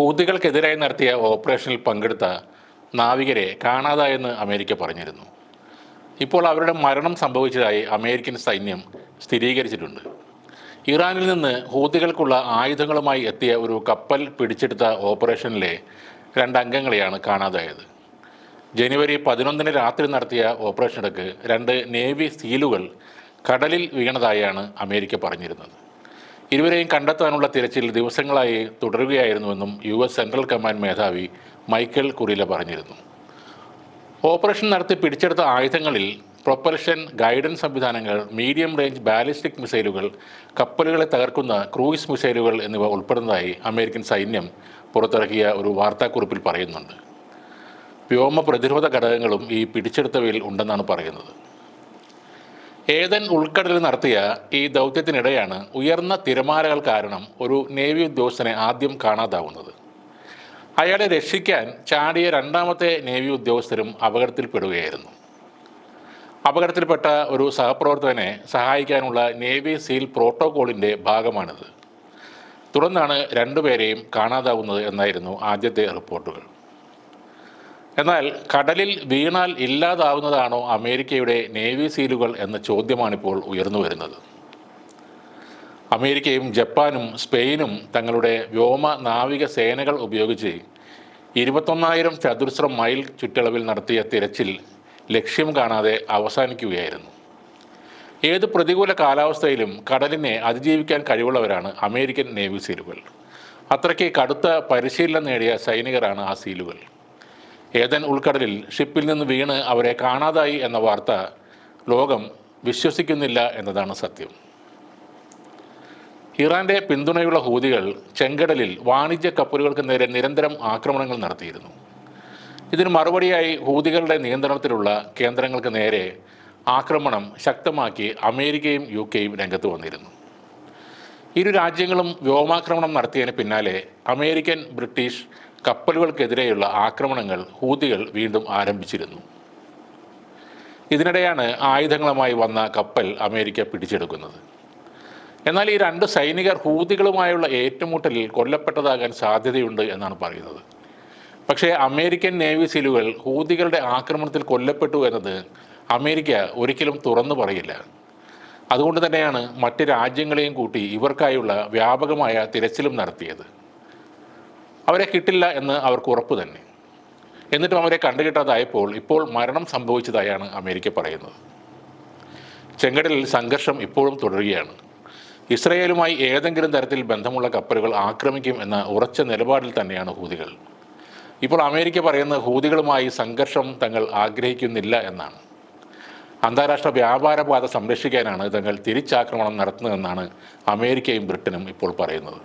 ഹൂതികൾക്കെതിരായി നടത്തിയ ഓപ്പറേഷനിൽ പങ്കെടുത്ത നാവികരെ കാണാതായെന്ന് അമേരിക്ക പറഞ്ഞിരുന്നു. ഇപ്പോൾ അവരുടെ മരണം സംഭവിച്ചതായി അമേരിക്കൻ സൈന്യം സ്ഥിരീകരിച്ചിട്ടുണ്ട്. ഇറാനിൽ നിന്ന് ഹൂതികൾക്കുള്ള ആയുധങ്ങളുമായി എത്തിയ ഒരു കപ്പൽ പിടിച്ചെടുത്ത ഓപ്പറേഷനിലെ രണ്ടംഗങ്ങളെയാണ് കാണാതായത്. ജനുവരി പതിനൊന്നിന് രാത്രി നടത്തിയ ഓപ്പറേഷനിടക്ക് രണ്ട് നേവി സീലുകൾ കടലിൽ വീണതായാണ് അമേരിക്ക പറഞ്ഞിരുന്നത്. ഇരുവരെയും കണ്ടെത്താനുള്ള തിരച്ചിൽ ദിവസങ്ങളായി തുടരുകയായിരുന്നുവെന്നും യു എസ് സെൻട്രൽ കമാൻഡ് മേധാവി മൈക്കൽ കുറില പറഞ്ഞിരുന്നു. ഓപ്പറേഷൻ നടത്തി പിടിച്ചെടുത്ത ആയുധങ്ങളിൽ പ്രൊപ്പൽഷൻ ഗൈഡൻസ് സംവിധാനങ്ങൾ മീഡിയം റേഞ്ച് ബാലിസ്റ്റിക് മിസൈലുകൾ കപ്പലുകളെ തകർക്കുന്ന ക്രൂയിസ് മിസൈലുകൾ എന്നിവ ഉൾപ്പെടുന്നതായി അമേരിക്കൻ സൈന്യം പുറത്തിറക്കിയ ഒരു വാർത്താക്കുറിപ്പിൽ പറയുന്നുണ്ട്. വ്യോമ പ്രതിരോധ ഘടകങ്ങളും ഈ പിടിച്ചെടുത്തവയിൽ ഉണ്ടെന്നാണ് പറയുന്നത്. ഏതൻ ഉൾക്കടലിൽ നടത്തിയ ഈ ദൗത്യത്തിനിടെയാണ് ഉയർന്ന തിരമാലകൾ കാരണം ഒരു നേവി ഉദ്യോഗസ്ഥനെ ആദ്യം കാണാതാവുന്നത്. അയാളെ രക്ഷിക്കാൻ ചാടിയ രണ്ടാമത്തെ നേവി ഉദ്യോഗസ്ഥരും അപകടത്തിൽപ്പെടുകയായിരുന്നു. അപകടത്തിൽപ്പെട്ട ഒരു സഹപ്രവർത്തകനെ സഹായിക്കാനുള്ള നേവി സീൽ പ്രോട്ടോകോളിന്റെ ഭാഗമാണിത്. തുടർന്നാണ് രണ്ടുപേരെയും കാണാതാവുന്നത് എന്നായിരുന്നു ആദ്യത്തെ റിപ്പോർട്ടുകൾ. എന്നാൽ കടലിൽ വീണാൽ ഇല്ലാതാവുന്നതാണോ അമേരിക്കയുടെ നേവി സീലുകൾ എന്ന ചോദ്യമാണിപ്പോൾ ഉയർന്നു വരുന്നത്. അമേരിക്കയും ജപ്പാനും സ്പെയിനും തങ്ങളുടെ വ്യോമ നാവിക സേനകൾ ഉപയോഗിച്ച് ഇരുപത്തൊന്നായിരം ചതുരശ്ര മൈൽ ചുറ്റളവിൽ നടത്തിയ തിരച്ചിൽ ലക്ഷ്യം കാണാതെ അവസാനിക്കുകയായിരുന്നു. ഏത് പ്രതികൂല കാലാവസ്ഥയിലും കടലിനെ അതിജീവിക്കാൻ കഴിവുള്ളവരാണ് അമേരിക്കൻ നേവി സീലുകൾ. അത്രയ്ക്ക് കടുത്ത പരിശീലനം നേടിയ സൈനികരാണ് ആ സീലുകൾ. ഏതൻ ഉൾക്കടലിൽ ഷിപ്പിൽ നിന്ന് വീണ് അവരെ കാണാതായി എന്ന വാർത്ത ലോകം വിശ്വസിക്കുന്നില്ല എന്നതാണ് സത്യം. ഇറാന്റെ പിന്തുണയുള്ള ഹൂതികൾ ചെങ്കടലിൽ വാണിജ്യ കപ്പലുകൾക്ക് നേരെ നിരന്തരം ആക്രമണങ്ങൾ നടത്തിയിരുന്നു. ഇതിന് മറുപടിയായി ഹൂതികളുടെ നിയന്ത്രണത്തിലുള്ള കേന്ദ്രങ്ങൾക്ക് നേരെ ആക്രമണം ശക്തമാക്കി അമേരിക്കയും യു കെയും രംഗത്ത് വന്നിരുന്നു. ഇരു രാജ്യങ്ങളും വ്യോമാക്രമണം നടത്തിയതിന് പിന്നാലെ അമേരിക്കൻ ബ്രിട്ടീഷ് കപ്പലുകൾക്കെതിരെയുള്ള ആക്രമണങ്ങൾ ഹൂതികൾ വീണ്ടും ആരംഭിച്ചിരുന്നു. ഇതിനിടെയാണ് ആയുധങ്ങളുമായി വന്ന കപ്പൽ അമേരിക്ക പിടിച്ചെടുക്കുന്നത്. എന്നാൽ ഈ രണ്ട് സൈനികർ ഹൂതികളുമായുള്ള ഏറ്റുമുട്ടലിൽ കൊല്ലപ്പെട്ടതാകാൻ സാധ്യതയുണ്ട് എന്നാണ് പറയുന്നത്. പക്ഷേ അമേരിക്കൻ നേവി സീലുകൾ ഹൂതികളുടെ ആക്രമണത്തിൽ കൊല്ലപ്പെട്ടു എന്നത് അമേരിക്ക ഒരിക്കലും തുറന്നു പറയില്ല. അതുകൊണ്ട് തന്നെയാണ് മറ്റ് രാജ്യങ്ങളെയും കൂട്ടി ഇവർക്കായുള്ള വ്യാപകമായ തിരച്ചിലും നടത്തിയത്. അവരെ കിട്ടില്ല എന്ന് അവർക്ക് ഉറപ്പ് തന്നെ. എന്നിട്ടും അവരെ കണ്ടുകിട്ടാതായപ്പോൾ ഇപ്പോൾ മരണം സംഭവിച്ചതായാണ് അമേരിക്ക പറയുന്നത്. ചെങ്കടലിൽ സംഘർഷം ഇപ്പോഴും തുടരുകയാണ്. ഇസ്രയേലുമായി ഏതെങ്കിലും തരത്തിൽ ബന്ധമുള്ള കപ്പലുകൾ ആക്രമിക്കും എന്ന ഉറച്ച നിലപാടിൽ തന്നെയാണ് ഹൂതികൾ. ഇപ്പോൾ അമേരിക്ക പറയുന്ന ഹൂതികളുമായി സംഘർഷം തങ്ങൾ ആഗ്രഹിക്കുന്നില്ല എന്നാണ്. അന്താരാഷ്ട്ര വ്യാപാര പാത സംരക്ഷിക്കാനാണ് തങ്ങൾ തിരിച്ചാക്രമണം നടത്തുന്നതെന്നാണ് അമേരിക്കയും ബ്രിട്ടനും ഇപ്പോൾ പറയുന്നത്.